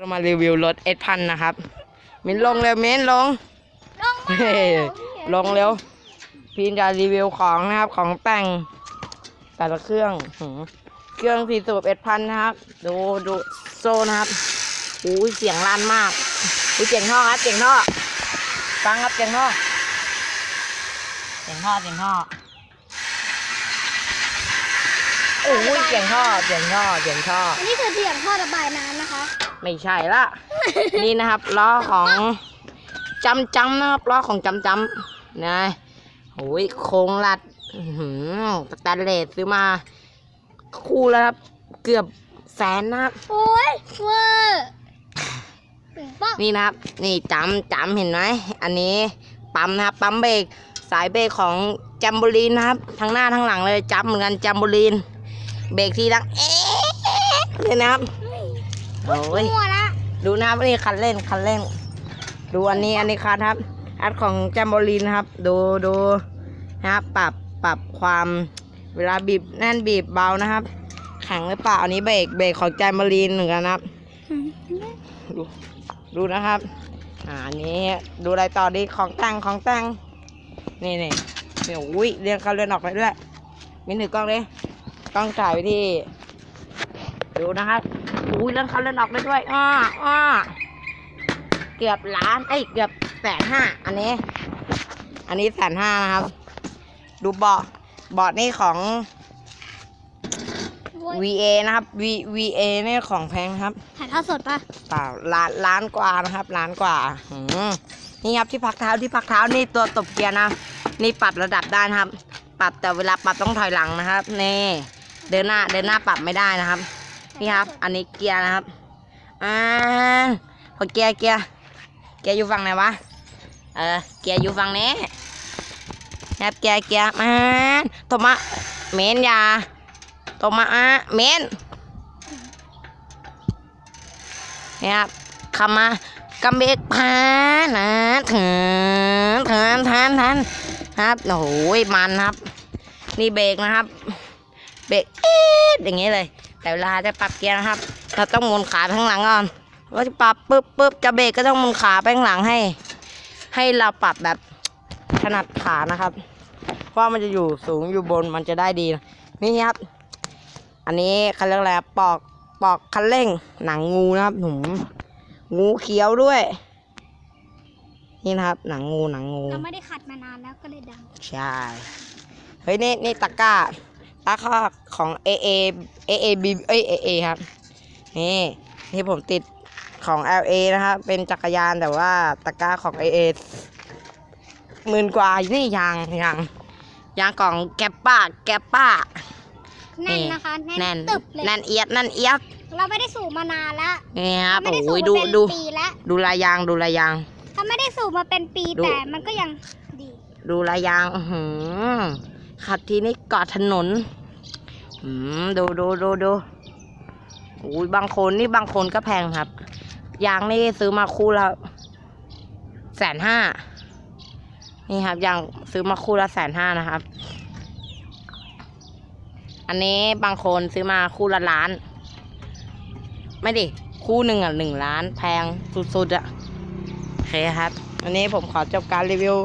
เรามารีวิวรถเอสพันนะครับ มินลงเร็วมินลง ลงมาเฮ้ยลงเร็ว พี่จะรีวิวของนะครับของแต่งแต่ละเครื่องเครื่องสี่สูบเอ็ดพันนะครับ ดูดูโซนะครับอู้เสียงลั่นมากอู้เสียงท่อครับเสียงท่อฟังครับเสียงท่อเสียงท่อเสียงท่อโอ้ยเสียงท่อเสียงท่อเสียงท่ออันนี้คือเสียงท่อระบายน้ำนะคะ ไม่ใช่ละ นี่นะครับล้อของจำจำนะครับล้อของจำจำนะโอ้ยโครงลัดอื้อหือสแตนเลสซื้อมา คู่แล้วครับ เกือบแสนนะครับโอ้ยเวอร์ถึงป้องนี่นะครับ นี่จำจำเห็นไหมอันนี้ปั๊มนะครับ ปั๊มเบรกสายเบรกของจัมโบลีนนะครับ ทั้งหน้าทั้งหลังเลยจับเหมือนกันจัมโบลีน เบรกทีดังเอ๊ะเลยนะครับ โอ้ยมั่วละดูนะครับนี่คันเร่งคันเร่งดูอันนี้อันนี้คันครับอัดของแจมโบลีนนะครับ ดูดูนะครับปรับปรับความเวลาบีบแน่นบีบเบานะครับ แข็งหรือเปล่าอันนี้เบรกเบรกของแจมโบลีนเหมือนกันนะครับดูดูนะครับอ่าอันนี้ดูอะไรต่อดีของแต่งของแต่งนี่นี่นี่อุ้ยเรียงเขาเรือนออกไปด้วยมีหนึ่งกล้องเลยกล้องถ่ายไปที่ ดูนะครับ อุ้ยเรื่องเขาเล่นออกได้ด้วยอ้ออ้อเกือบล้านเอ้ยเกือบแสนห้าอันนี้ อันนี้แสนห้านะครับ ดูเบาะเบาะนี่ของโว้ย VA นะครับ V VA นี่ของแพงครับถ่ายทอดสดปะเปล่าล้านล้านกว่านะครับล้านกว่าหืมนี่ครับที่พักเท้าที่พักเท้านี่ตัวตบเกียร์นะ นี่ปรับระดับได้นะครับ ปรับแต่เวลาปรับต้องถอยหลังนะครับ นี่ เดินหน้าเดินหน้าปรับไม่ได้นะครับ นี่ครับ อันนี้เกียร์นะครับอ่าพอเกียร์เกียร์เกียร์อยู่ฝั่งไหนวะเออเกียร์อยู่ฝั่งนี้ครับเกียร์เกียร์มาโทมาเมนอยาโทมาอะเมนนี่ครับขมากำเบกพานะเถินเถินทันทันครับโอ้โหมันครับ นี่เบรกนะครับ เบรกเอ๊ะอย่างนี้เลย แต่เวลาจะปรับเกียร์นะครับ เราต้องหมุนขาไปข้างหลังก่อนว่าจะปรับปุ๊บปุ๊บจะเบรกก็ต้องหมุนขาไปข้างหลังให้ ให้เราปรับแบบถนัดขานะครับ เพราะว่ามันจะอยู่สูงอยู่บนมันจะได้ดีนะนี่ครับ อันนี้เขาเรียกอะไรครับปอกปอกคันเร่งหนังงูนะครับหนุ่มงูเขียวด้วย นี่นะครับ หนังงูหนังงูเราไม่ได้ขัดมานานแล้วก็เลยดัง ใช่ เฮ้ยนี่นี่ตะกร้า ตะกร้าของ AA AA B เอ้ย AA ครับนี่นี่ผมติดของ LA นะครับ เป็นจักรยานแต่ว่าตะกร้าของ AA หมื่นกว่านี่ยางยางยางของแกปป้าแกปป้าแน่นนะคะแน่แน่นนตึบเลยแน่นเอียดแน่นเอียดเราไม่ได้สูบมานานแล้วนี่ครับเราไม่ได้สูโอ้บยมาดูเป็นดูปีแล้วดูลายยางดูลายยางถ้าไม่ได้สูบมาเป็นปีดูแต่มันก็ยังดี ดูลายยางอื้อหือ ขัดทีนี้กาะถนนอดูดูดูดูอุ้ยบางคนนี่บางคนก็แพงครับ ยางนี่ซื้อมาคู่ละแสนห้า นี่ครับยางซื้อมาคู่ละแสนห้านะครับ อันนี้บางคนซื้อมาคู่ละล้าน ไม่ดิ คู่หนึ่งอะหนึ่งล้าน แพงสุดๆอะโอเคครับ อันนี้ผมขอจบการรีวิว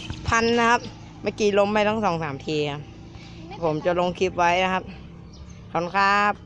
F พันนะครับ เมื่อกี้ล้มไปทั้งสองสามทีครับผมจะลงคลิปไว้นะครับ ขอบคุณครับ